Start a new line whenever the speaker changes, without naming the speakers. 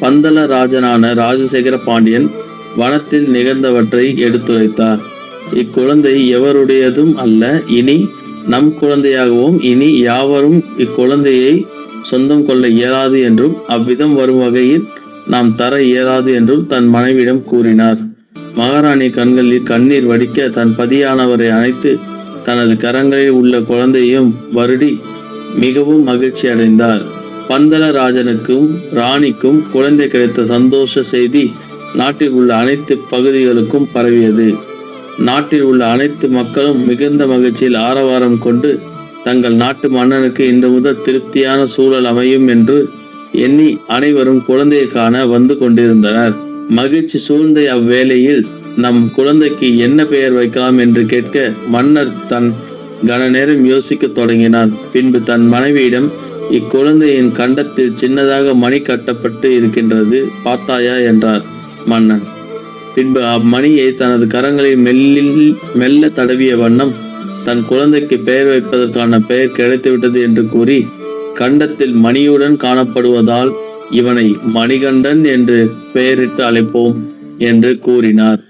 பந்தள ராஜனான ராஜசேகர பாண்டியன் வனத்தில் நிகழ்ந்தவற்றை எடுத்துரைத்தார். இக்குழந்தை எவருடையதும் அல்ல. இனி நம் குழந்தையாகவும் இனி யாவரும் இக்குழந்தையை சொந்தம் கொள்ள இயலாது என்றும் அவ்விதம் வரும் வகையில் நாம் தர இயலாது என்றும் தன் மனைவியிடம் கூறினார். மகாராணி கண்களில் கண்ணீர் வடிக்க தன் பதியானவரை அணைத்து தனது கரங்களில் உள்ள குழந்தையும் வருடி மிகவும் மகிழ்ச்சி அடைந்தார் பந்தலராஜனுக்கும் ராணிக்கும் குழந்தை கிடைத்த சந்தோஷ செய்தி நாட்டில் உள்ள அனைத்து பகுதிகளுக்கும் பரவியது. நாட்டில் உள்ள அனைத்து மக்களும் மிகுந்த மகிழ்ச்சியில் ஆரவாரம் கொண்டு தங்கள் நாட்டு மன்னனுக்கு இன்று முதல் திருப்தியான சூழல் அமையும் என்று எண்ணி அனைவரும் குழந்தையை காண வந்து கொண்டிருந்தனர். மகிழ்ச்சி சூழ்ந்த அவ்வேளையில் நம் குழந்தைக்கு என்ன பெயர் வைக்கலாம் என்று கேட்க மன்னர் தன் கன நேரம் யோசிக்கத் தொடங்கினான். பின்பு தன் மனைவியிடம் இக்குழந்தையின் கண்டத்தில் சின்னதாக மணி கட்டப்பட்டு இருக்கின்றது. பார்த்தாயா? என்றார் மன்னன். பின்பு அம்மணியை தனது கரங்களில் மெல்லில் மெல்ல தடவிய வண்ணம் தன் குழந்தைக்கு பெயர் வைப்பதற்கான பெயர் கிடைத்துவிட்டது என்று கூறி கண்டத்தில் மணியுடன் காணப்படுவதால் இவனை மணிகண்டன் என்று பெயரிட்டு அழைப்போம் என்று கூறினார்.